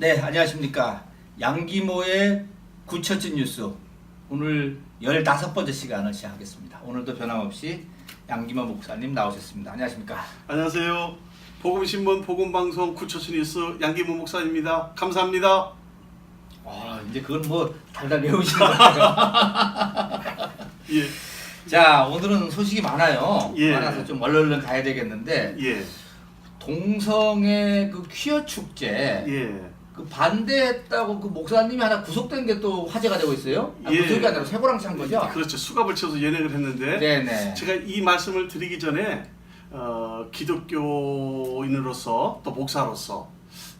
네, 안녕하십니까. 양기모의 구처진 뉴스. 오늘 15번째 시간을 시작하겠습니다. 오늘도 변함없이 양기모 목사님 나오셨습니다. 안녕하십니까. 안녕하세요. 복음신문 복음방송 구초수 뉴스 양기모 목사입니다. 감사합니다. 와, 이제 그건 뭐 달달 외우시는 거예요. 예, 자, 오늘은 소식이 많아요. 예. 많아서 좀 얼른 가야 되겠는데 예, 동성애 그 퀴어 축제 예. 그 반대했다고 그 목사님이 하나 구속된 게 또 화제가 되고 있어요. 아, 예. 구속이 아니라 쇠고랑 찬 거죠? 그렇죠. 수갑을 채워서 연행을 했는데 네네. 제가 이 말씀을 드리기 전에 어, 기독교인으로서 또 목사로서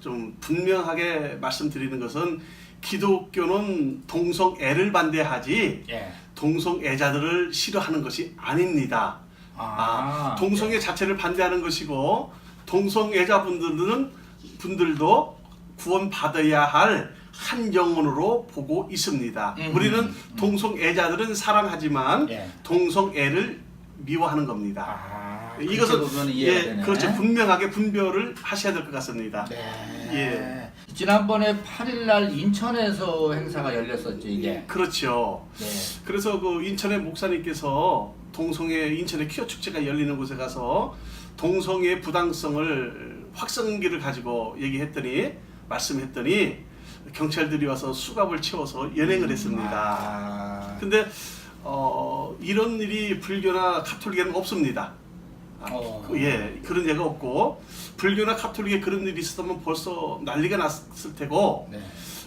좀 분명하게 말씀드리는 것은 기독교는 동성애를 반대하지 예. 동성애자들을 싫어하는 것이 아닙니다. 아, 동성애 자체를 반대하는 것이고 동성애자 분들은 분들도 구원받아야 할 한 영혼으로 보고 있습니다. 음, 우리는 음, 동성애자들은 사랑하지만 예. 동성애를 미워하는 겁니다. 아, 이것은 예. 그렇죠. 분명하게 분별을 하셔야 될 것 같습니다. 네. 예. 지난번에 8일 날 인천에서 행사가 열렸었죠, 이게. 그렇죠. 네. 그래서 그 인천의 목사님께서 동성애 인천의 퀴어 축제가 열리는 곳에 가서 동성애 부당성을 확성기를 가지고 얘기했더니 말씀했더니 경찰들이 와서 수갑을 채워서 연행을 했습니다. 아. 근데 어, 이런 일이 불교나 카톨릭에는 없습니다. 아, 어. 그, 예, 그런 예가 없고 불교나 카톨릭에 그런 일이 있었다면 벌써 난리가 났을 테고 네.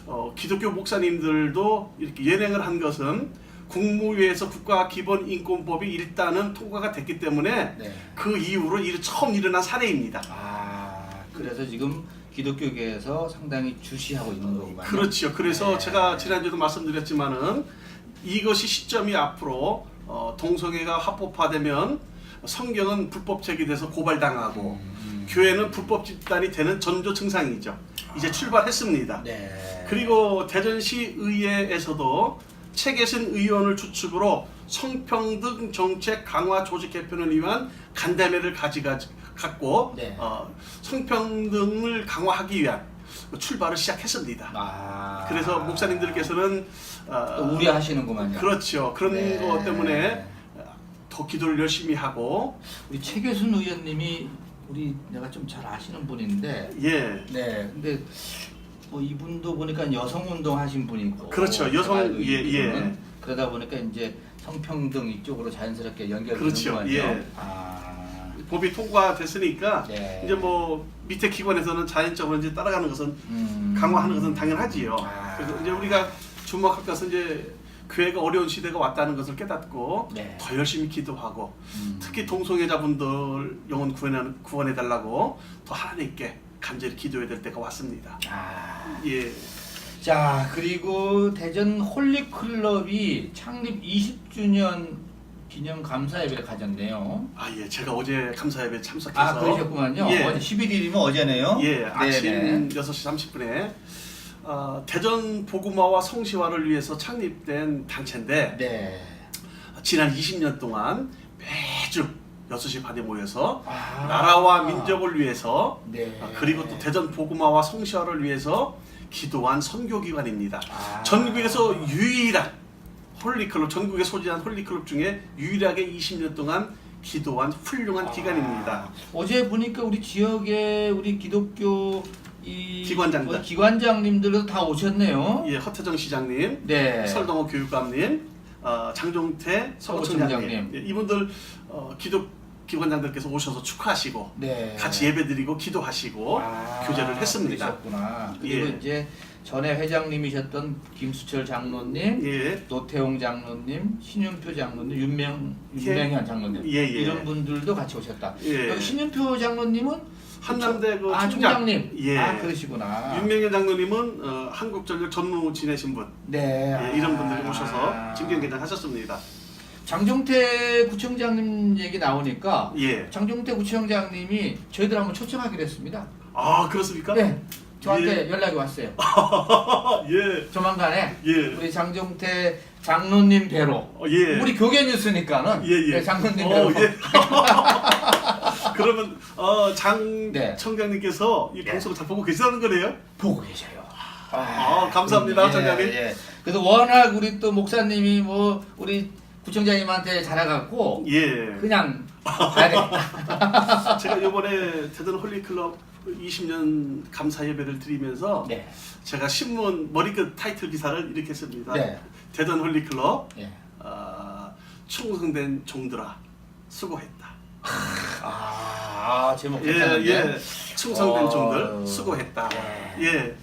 어, 기독교 목사님들도 이렇게 연행을 한 것은 국무위에서 국가기본인권법이 일단은 통과가 됐기 때문에 네. 그 이후로 일, 처음 일어난 사례입니다. 아, 그래서 지금 기독교계에서 상당히 주시하고 있는 거구만요. 그렇죠. 그래서 네. 제가 지난주도 말씀드렸지만은 이것이 시점이 앞으로 어, 동성애가 합법화되면 성경은 불법책이 돼서 고발당하고 음, 교회는 불법 집단이 되는 전조 증상이죠. 이제 출발했습니다. 네. 그리고 대전시 의회에서도 최계신 의원을 주축으로 성평등 정책 강화 조직 개편을 위한 간담회를 가지가 갖고 네. 어, 성평등을 강화하기 위한 출발을 시작했습니다. 아. 그래서 목사님들께서는 어, 또 우려하시는구만요. 그렇죠. 그런 네. 것 때문에 더 기도를 열심히 하고 우리 최교순 의원님이 우리 내가 좀 잘 아시는 분인데 예 네 근데 뭐 이분도 보니까 여성 운동 하신 분이고 그렇죠. 여성- 제가 알고 예. 예. 그러다 보니까 이제 성평등 이쪽으로 자연스럽게 연결되는 그렇죠. 거예요. 예. 아, 법이 통과됐으니까 네. 이제 뭐 밑에 기관에서는 자연적으로 이제 따라가는 것은 음. 강화하는 것은 당연하지요. 아. 그래서 이제 우리가 주목할 것은 이제 교회가 어려운 시대가 왔다는 것을 깨닫고 네. 더 열심히 기도하고 음. 특히 동성애자분들 영혼 구원해 구원해 달라고 더 하나님께 간절히 기도해야 될 때가 왔습니다. 아. 예, 자 그리고 대전 홀리클럽이 창립 20주년 기념 감사 예배를 가졌네요. 아 예, 제가 어제 감사 예배 참석해서 아 그러셨구만요. 예. 어제 11일이면 어제네요. 예, 아침 네네. 6시 30분에 어, 대전 복음화와 성시화를 위해서 창립된 단체인데 네. 지난 20년 동안 매주 6시 반에 모여서 아. 나라와 민족을 위해서 네. 아, 그리고 또 대전 복음화와 성시화를 위해서 기도한 선교기관입니다. 아. 전국에서 유일한 홀리클럽, 전국에 소지한 홀리클럽 중에 유일하게 20년 동안 기도한 훌륭한 기관입니다. 아, 어제 보니까 우리 지역에 우리 기독교 이 기관장들. 뭐 기관장님들도 다 오셨네요. 예, 허태정 시장님, 네. 설동호 교육감님, 어, 장종태. 서구청장님, 예, 이분들 어, 기독 기관장들께서 오셔서 축하하시고 네. 같이 예배드리고 기도하시고 아, 교제를 했습니다. 그러셨구나. 그리고 예. 이제 전에 회장님이셨던 김수철 장로님, 예, 노태용 장로님, 신윤표 장로님, 윤명 예. 윤명현 장로님 예, 예. 이런 분들도 같이 오셨다. 예. 여기 신윤표 장로님은 한남대 그 아 총장. 총장님. 예. 아 그러시구나. 윤명현 장로님은 어, 한국전력 전무 지내신 분 네. 예, 이런 분들이 아. 오셔서 진경개장 하셨습니다. 장종태 구청장님 얘기 나오니까 예. 장종태 구청장님이 저희들 한번 초청하기로 했습니다. 아 그렇습니까? 네. 저한테 연락이 왔어요. 예. 조만간에 예. 우리 장종태 장로님 뵈러 어, 예. 우리 교계 뉴스니까는 예, 예. 네, 장로님 어, 뵈러 예. 그러면 어, 장 네. 청장님께서 이 네. 방송을 잘 보고 계시다는 거네요? 보고 계셔요. 아, 감사합니다, 청장님. 예. 그래서 워낙 우리 또 목사님이 뭐 우리 구청장님한테 잘해갖고 예. 그냥 가야 되겠다. 제가 이번에 대전 홀리클럽 20년 감사 예배를 드리면서 네. 제가 신문 머리끝 타이틀 기사를 이렇게 했습니다. 네. 대전 홀리클럽 예. 어, 충성된 종들아 수고했다. 아 제목 예, 괜찮은데. 예. 충성된 어, 종들 수고했다. 네. 예.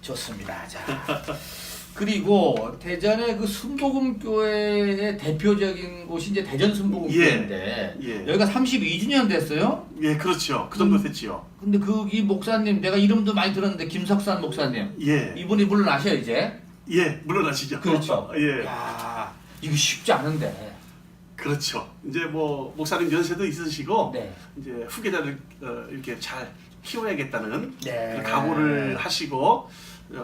좋습니다. 자. 그리고 대전의 그 순복음교회의 대표적인 곳이 이제 대전 순복음교회인데 예. 여기가 32주년 됐어요. 예, 그렇죠. 그 정도 음. 됐지요. 근데 거기 목사님 내가 이름도 많이 들었는데 김석산 목사님 예. 이분이 물러나셔 이제. 예, 물러나시죠. 그렇죠. 예. 야 이거 쉽지 않은데. 그렇죠. 이제 뭐 목사님 연세도 있으시고 네. 이제 후계자를 어, 이렇게 잘 키워야겠다는 네. 그 각오를 하시고 어,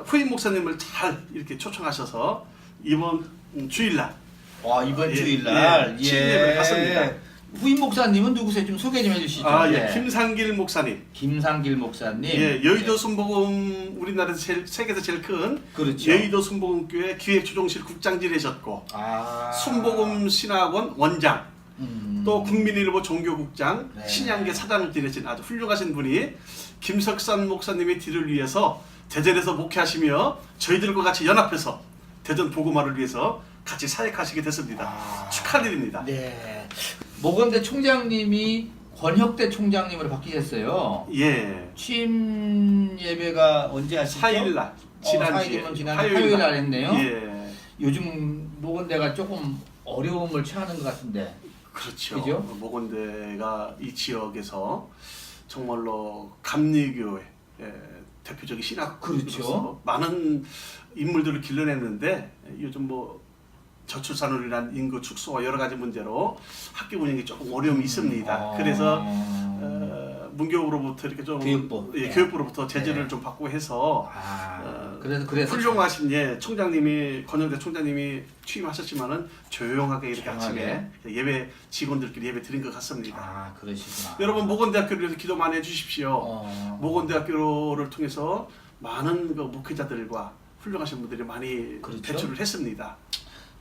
후임 목사님을 잘 이렇게 초청하셔서 이번 음, 주일날 와 이번 예, 주일날 예, 친예배를 갔습니다. 후임 목사님은 누구세요? 좀 소개 좀 해주시죠. 아, 예, 네. 김상길 목사님, 김상길 목사님. 예, 여의도 순복음 우리나라에서 제일, 세계에서 제일 큰 그렇죠. 여의도 순복음교회 기획조정실 국장 지내셨고 아. 순복음 신학원 원장 음. 또 국민일보 종교국장 네. 신양계 사장을 지내신 아주 훌륭하신 분이 김석산 목사님의 뒤를 위해서 대전에서 목회하시며 저희들과 같이 연합해서 대전 보고마를 위해서 같이 사역하시게 됐습니다. 아. 축하드립니다. 네. 모건대 총장님이 권혁대 총장님으로 바뀌셨어요. 예. 취임 예배가 언제 하시죠? 4일날 지난주에 어, 4일이면 지난 화요일 날 했네요. 예. 요즘 모건대가 조금 어려움을 처하는 것 같은데. 그렇죠. 그죠? 모건대가 이 지역에서 정말로 감리교회 예, 대표적인 신학으로서 그렇죠. 많은 인물들을 길러냈는데 요즘 뭐 저출산으로 인한 인구 축소와 여러 가지 문제로 학교 운영이 조금 어려움이 있습니다. 어. 그래서 어, 문교부로부터 이렇게 좀 교육부. 예, 네. 교육부로부터 제재를 네. 좀 받고 해서 아, 어, 그래서 그래서 훌륭하신 예 총장님이 권영대 총장님이 취임하셨지만은 조용하게 이렇게 조용하게. 아침에 예배 직원들끼리 예배 드린 것 같습니다. 아 그러시구나. 여러분 모건대학교를 위해서 기도 많이 해주십시오. 어. 모건대학교를 통해서 많은 그 목회자들과 훌륭하신 분들이 많이 그렇죠. 배출을 했습니다.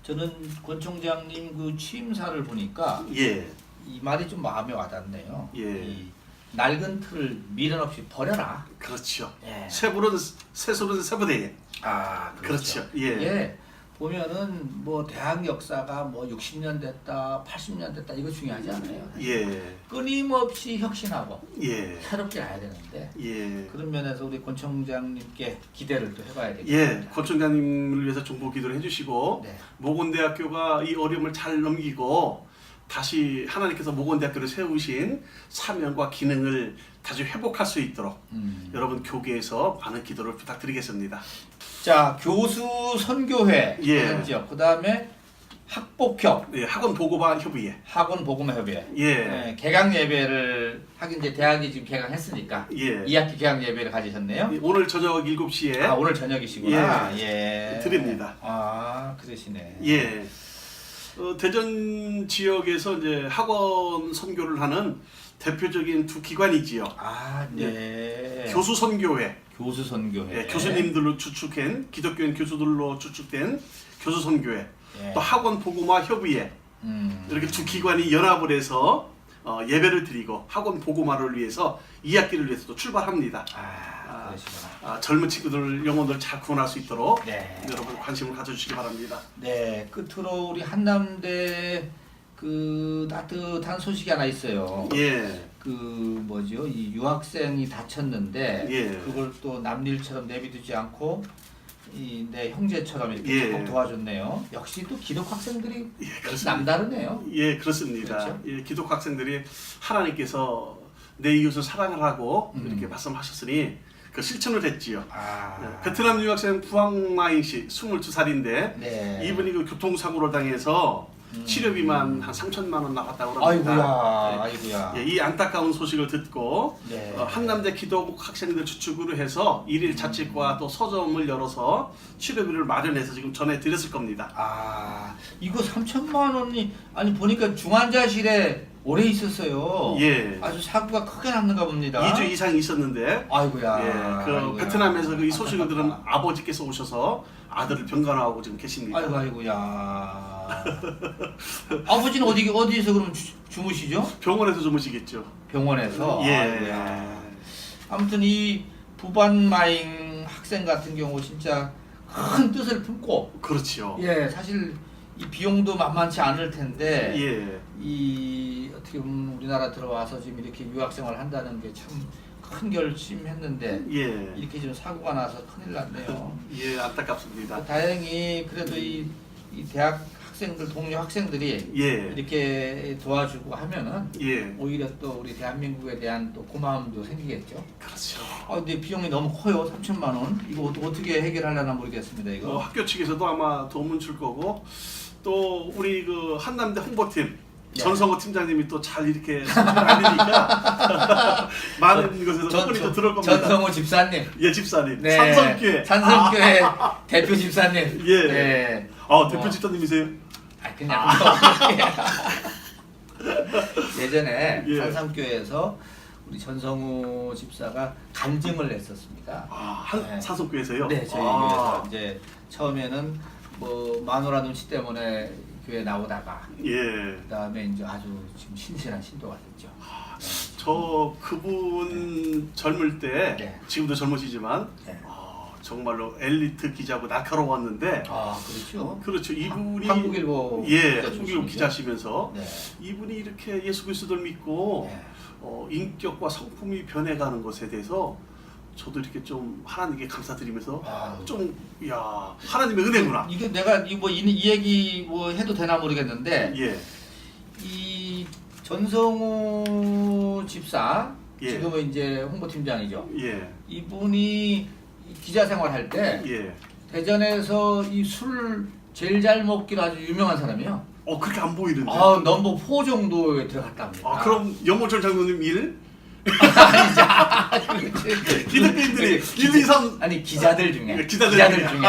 저는 권 총장님 그 취임사를 보니까 예, 이 말이 좀 마음에 와닿네요. 예. 이 낡은 틀을 미련 없이 버려라. 그렇죠. 예. 새불은 새술은 새부대에. 아 그렇죠. 예. 예. 보면은 뭐 대학 역사가 뭐 60년 됐다, 80년 됐다 이거 중요하지 않아요. 예, 끊임없이 혁신하고 예, 새롭게 가야 되는데 예. 그런 면에서 우리 권 총장님께 기대를 또 해봐야 되겠습니다. 예, 권 총장님을 위해서 정보 기도를 해주시고 네. 모건대학교가 이 어려움을 잘 넘기고 다시 하나님께서 모건대학교를 세우신 사명과 기능을 다시 회복할 수 있도록 음. 여러분 교계에서 많은 기도를 부탁드리겠습니다. 자 교수 선교회 예. 지역 그 다음에 학복협 예, 학원 보고반 협의회. 학원 복음협회 예, 네, 개강 예배를 하긴 이제 대학이 지금 개강했으니까 예. 2학기 개강 예배를 가지셨네요. 오늘 저녁 7시에 아 오늘 저녁이시구나. 예. 드립니다. 아 그러시네. 예. 어, 대전 지역에서 이제 학원 선교를 하는 대표적인 두 기관이지요. 아 네. 교수 선교회. 교수 선교회. 예, 교수님들로 추측된 기독교인 교수들로 추측된 교수 선교회. 예. 또 학원 보고마 협의회. 음. 이렇게 두 기관이 연합을 해서 어, 예배를 드리고 학원 보고마를 위해서 2학기를 위해서 또 출발합니다. 아 그러시구나. 아, 젊은 친구들 영혼들 잘 구원할 수 있도록 네. 여러분 관심을 가져주시기 바랍니다. 네 끝으로 우리 한남대 그 따뜻한 소식이 하나 있어요. 예, 그 뭐죠 이 유학생이 다쳤는데 예. 그걸 또 남일처럼 내비두지 않고 이 내 형제처럼 이렇게 예. 적극 도와줬네요. 역시 또 기독 학생들이 예, 역시 그렇습니다. 남다르네요. 예, 그렇습니다. 그렇죠? 예, 기독 학생들이 하나님께서 내 이웃을 사랑하라고 음. 이렇게 말씀하셨으니 그 실천을 했지요. 아 예, 베트남 유학생 부항마잉 씨 22살인데 네. 이분이 그 교통사고로 당해서 음. 치료비만 한 3천만 원 나왔다고 합니다. 아이고야 아이고야. 예, 이 안타까운 소식을 듣고 네. 어, 한남대 기도국 학생들 주축으로 해서 일일 자치과 또 서점을 열어서 치료비를 마련해서 지금 전해드렸을 겁니다. 아 이거 3천만 원이 아니 보니까 중환자실에 오래 있었어요. 예. 아주 사고가 크게 났는가 봅니다. 2주 이상 있었는데 아이고야. 예, 그 아이고야. 베트남에서 그이 소식을 들은 아버지께서 오셔서 아들을 병간호하고 지금 계십니다. 아이고 아이고야. 아버지는 어디 어디서 그럼 주, 주무시죠? 병원에서 주무시겠죠. 병원에서. 예. 아이고야. 아무튼 이 부반 마잉 학생 같은 경우 진짜 큰 뜻을 품고 그렇지요. 예 사실 이 비용도 만만치 않을 텐데 예. 이 어떻게 보면 우리나라 들어와서 지금 이렇게 유학생활 한다는 게 참 큰 결심했는데 예. 이렇게 지금 사고가 나서 큰일 났네요. 예, 안타깝습니다. 다행히 그래도 이, 이 대학 학생들 동료 학생들이 예. 이렇게 도와주고 하면은 예. 오히려 또 우리 대한민국에 대한 또 고마움도 생기겠죠. 그렇죠. 아 근데 비용이 너무 커요. 3천만 원. 이거 어떠- 어떻게 해결하려나 모르겠습니다. 어, 이거. 학교 측에서도 아마 도움을 줄 거고 또 우리 그 한남대 홍보팀 네. 전성호 팀장님이 또 잘 이렇게 소식을 알리니까 많은 곳에서 후원이 또 들어올 겁니다. 전성호 집사님. 예, 집사님. 네. 산성교회. 산성교회 대표 집사님. 예. 네. 아, 대표 어. 집사님이세요? 아 그냥 예전에 예. 산성교회에서 우리 전성우 집사가 간증을 냈었습니다. 아, 한 네. 산성교회에서요? 네, 저희 아. 교회에서 이제 처음에는 뭐 마누라 눈치 때문에 교회 나오다가 예. 그다음에 이제 아주 지금 신실한 신도가 됐죠. 저 그분 젊을 때 네. 지금도 젊으시지만 네. 아, 정말로 엘리트 기자고 날카로웠는데 아 그렇죠. 그렇죠 이분이 한국일보 예 기자 한국일보 출신이죠. 기자시면서 네. 이분이 이렇게 예수 그리스도를 믿고 네. 어, 인격과 성품이 변해가는 것에 대해서 저도 이렇게 좀 하나님께 감사드리면서 아, 좀 야 하나님의 은혜구나 이게 내가 이 뭐이 이 얘기 뭐 해도 되나 모르겠는데 예 이 전성우 집사 예. 지금은 이제 홍보팀장이죠. 예, 이분이 기자 생활할 때 예. 대전에서 이 술 제일 잘 먹기로 아주 유명한 사람이에요. 어 그렇게 안 보이는데 아 넘버 4 정도에 들어갔답니다. 아, 그럼 영모철 장로님 일 그렇지. 1, 2, 3 아니 기자들 중에 예, 기자들 중에. 중에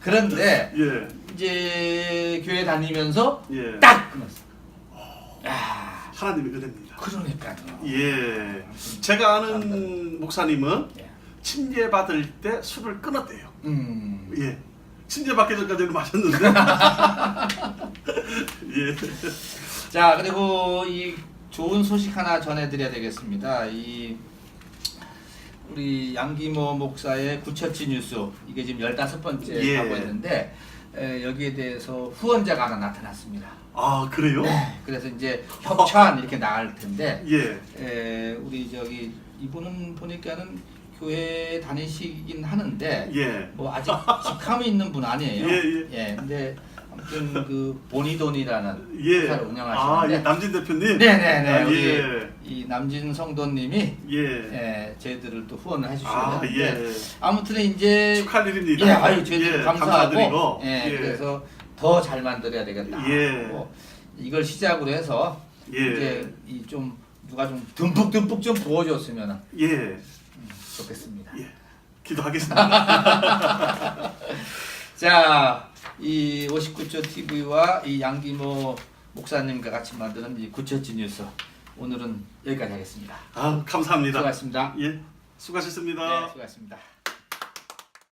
그런데 예, 이제 교회 다니면서 예. 딱 끊었어. 야 하나님의 은혜입니다. 그러니까요. 예. 제가 아는 목사님은 예. 침례 받을 때 술을 끊었대요. 음. 예. 침례 받기 전까지는 마셨는데. 예. 자 그리고 이 좋은 소식 하나 전해드려야 되겠습니다. 이 우리 양기모 목사의 구처치 뉴스 이게 지금 열다섯 번째 예. 하고 있는데 에, 여기에 대해서 후원자가 하나 나타났습니다. 아 그래요? 네, 그래서 이제 협찬 이렇게 나갈 텐데 예. 에, 우리 저기 이분은 보니까는 교회 다니시긴 하는데 예. 뭐 아직 직함이 있는 분 아니에요. 예, 예. 근데 아무튼 그 보니돈이라는 예. 회사를 아, 운영하시는데 예. 남진 대표님. 네네네 아, 우리 예. 이 남진 성도님이 예. 예, 저희들을 또 후원을 아, 해주시는데 예. 아무튼 이제 축하할 일입니다. 예, 아유 저희들 예, 감사하고 감사드리고. 예, 예. 그래서 더 잘 만들어야 되겠다. 예. 하고 이걸 시작으로 해서 예. 이제 이 좀 누가 좀 듬뿍 듬뿍 좀 부어줬으면 예. 좋겠습니다. 예. 기도하겠습니다. 자, 이 59초 TV와 이 양기모 목사님과 같이 만드는 이 구처지 뉴스 오늘은 여기까지 하겠습니다. 아, 감사합니다. 수고하셨습니다. 예. 수고하셨습니다. 네, 수고하셨습니다.